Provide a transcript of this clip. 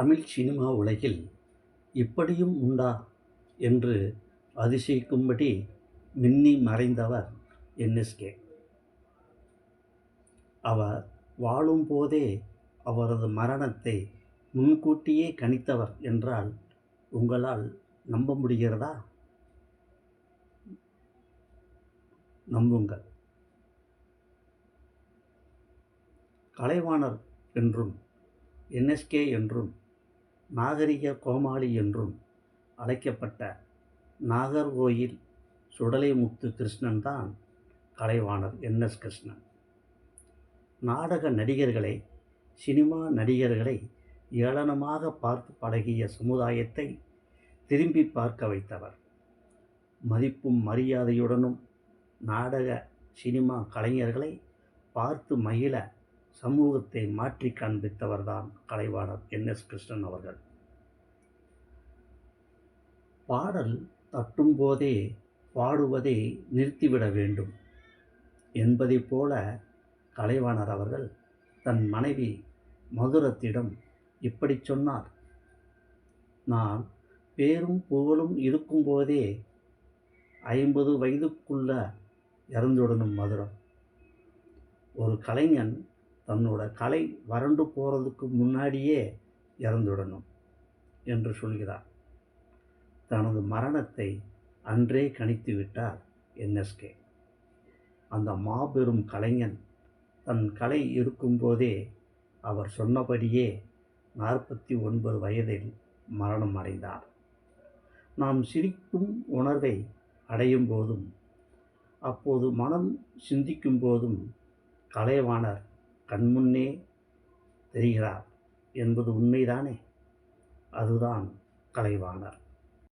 Tamil cinema உலகில் இப்படியும் உண்டா என்று அதிசயிக்கும்படி மின்னி மறைந்தவர் என்எஸ்கே அவர் வாழும்போதே அவரது மரணத்தை முன்கூட்டியே கணித்தவர் என்றால் உங்களால் நம்ப முடிகிறதா? நம்புங்கள். கலைவாணர் என்றும் என்எஸ்கே என்றும் நாகரிக கோமாளி என்றும் அழைக்கப்பட்ட நாகர்கோயில் சுடலைமுத்து கிருஷ்ணன் தான் கலைவாணர் என். எஸ். கிருஷ்ணன். நாடக நடிகர்களை சினிமா நடிகர்களை ஏளனமாக பார்த்து பழகிய சமுதாயத்தை திரும்பி பார்க்க வைத்தவர். மதிப்பும் மரியாதையுடனும் நாடக சினிமா கலைஞர்களை பார்த்து மகிழ சமூகத்தை மாற்றி காண்பித்தவர்தான் கலைவாணர் என். எஸ். கிருஷ்ணன் அவர்கள். பாடல் தட்டும் போதே பாடுவதை நிறுத்திவிட வேண்டும் என்பதைப் போல கலைவாணர் அவர்கள் தன் மனைவி மதுரத்திடம் இப்படி சொன்னார். நான் பேரும் புகழும் இருக்கும்போதே ஐம்பது வயதுக்குள்ள இறந்துடணும் மதுரம். ஒரு கலைஞன் தன்னோட கலை வறண்டு போகிறதுக்கு முன்னாடியே இறந்துடணும் என்று சொல்கிறார். தனது மரணத்தை அன்றே கணித்து விட்டார் என்எஸ்கே. அந்த மாபெரும் கலைஞன் தன் கலை இருக்கும்போதே அவர் சொன்னபடியே நாற்பத்தி ஒன்பது வயதில் மரணம் அடைந்தார். நாம் சிரிக்கும் உணர்வை அடையும் போதும் அப்போது மனம் சிந்திக்கும் போதும் கலைவாணர் கண்முன்னே தெரிகிறார் என்பது உண்மைதானே? அதுதான் கலைவாணர்.